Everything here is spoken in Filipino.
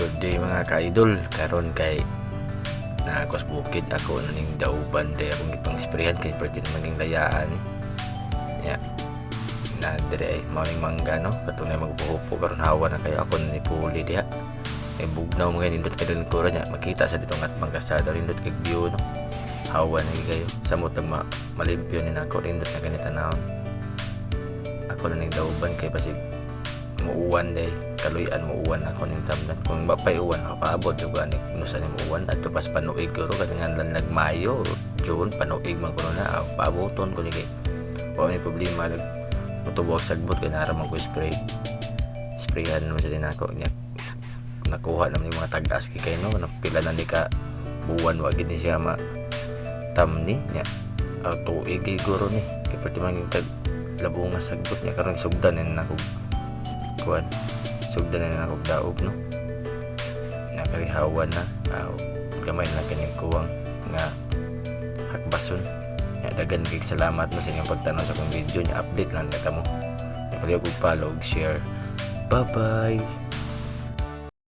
Good day mga ka-idol. Karon kay na ako sa bukid ako na ning dauban day akong itong isprehan kay pwede maging layaan. Ya. Na dire ay morning mangga no. Patunay magbuhupo karon hawa na kayo ako ni puli diha. Ay bugnaw mga nindot kay din ko niya. Makita sa ditong at mangkasada nindot kay view no. Hawa na kayo. Sa mo ma malimpyo ni nako nindot na ganita naon. Ako na ning dauban kay basig muuwan day kaluyan muuwan ako ning tamdan. Kung mapay uwan ako paabot yung gani. Kung sa ning uwan at pas panuig ko ro. Kadingan lang nagmayo June panuig man ko na. Paaboton ko kay wa may problema. Nag mutubok sagbot kay naraman ko spray. Sprayan naman sa din ako niya. Nakuha naman yung mga tagas kay kay no napila na ni ka buwan wa gid ni siya ma tamni niya. Tuig guro ni. Kay man yung tag labunga sagbot niya. Karon sugdan na ako kuan sugdan na ako daog no? Nakarihawan na aw gamay na kaning kuwang nga hakbason. Nga dagan kay salamat mo sa inyong pagtanaw sa akong video nya update lang na mo napaliw og follow share. Bye bye